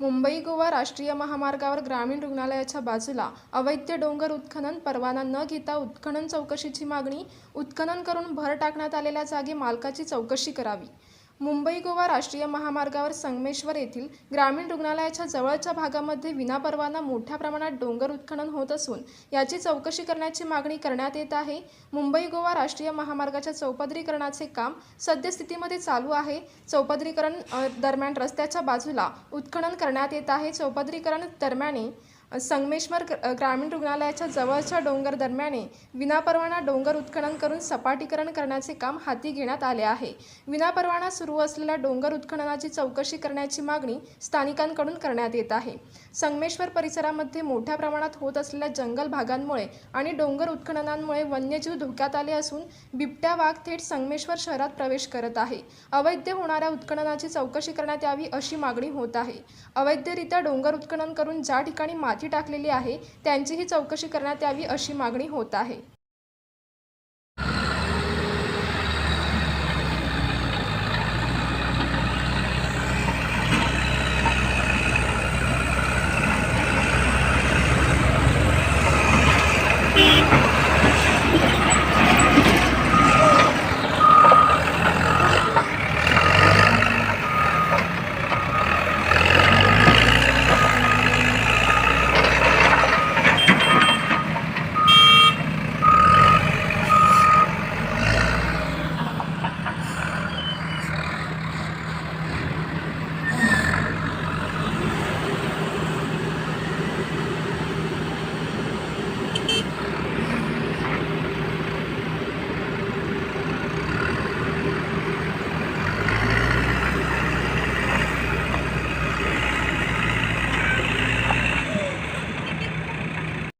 मुंबई गोवा राष्ट्रीय महामार्गावर ग्रामीण रुग्णालयाच्या बाजूला अवैध डोंगर उत्खनन परवाना न घेता उत्खनन चौकशीची मागणी उत्खनन करून भर टाकण्यात आलेल्या जागे मालकाची चौकशी करावी. मुंबई गोवा राष्ट्रीय महामार्गावर संगमेश्वर येथील ग्रामीण रुग्णालयाच्या जवळच्या भागामध्ये विनापरवाना मोठ्या प्रमाणात डोंगर उत्खनन होत असून याची चौकशी करण्याची मागणी करण्यात येत आहे. मुंबई गोवा राष्ट्रीय महामार्गाच्या चौपदरीकरणाचे काम सद्यस्थितीमध्ये चालू आहे. चौपदरीकरण दरम्यान रस्त्याच्या बाजूला उत्खनन करण्यात येत आहे. चौपदरीकरण दरम्याने संगमेश्वर ग्रामीण रुग्णालयाच्या जवळच्या डोंगर दरम्याने विनापरवाना डोंगर उत्खनन करून सपाटीकरण करण्याचे काम हाती घेण्यात आले आहे. विनापरवाना सुरू असलेल्या डोंगर उत्खननाची चौकशी करण्याची मागणी स्थानिकांकडून करण्यात येत आहे. संगमेश्वर परिसरामध्ये मोठ्या प्रमाणात होत असलेल्या जंगल भागांमुळे आणि डोंगर उत्खननांमुळे वन्यजीव धोक्यात आले असून बिबट्या वाघ थेट संगमेश्वर शहरात प्रवेश करत आहे. अवैध होणाऱ्या उत्खननाची चौकशी करण्यात यावी अशी मागणी होत आहे. अवैधरित्या डोंगर उत्खनन करून ज्या ठिकाणी माती टाकलेली आहे त्यांचीही चौकशी करण्यात यावी अशी मागणी होत आहे.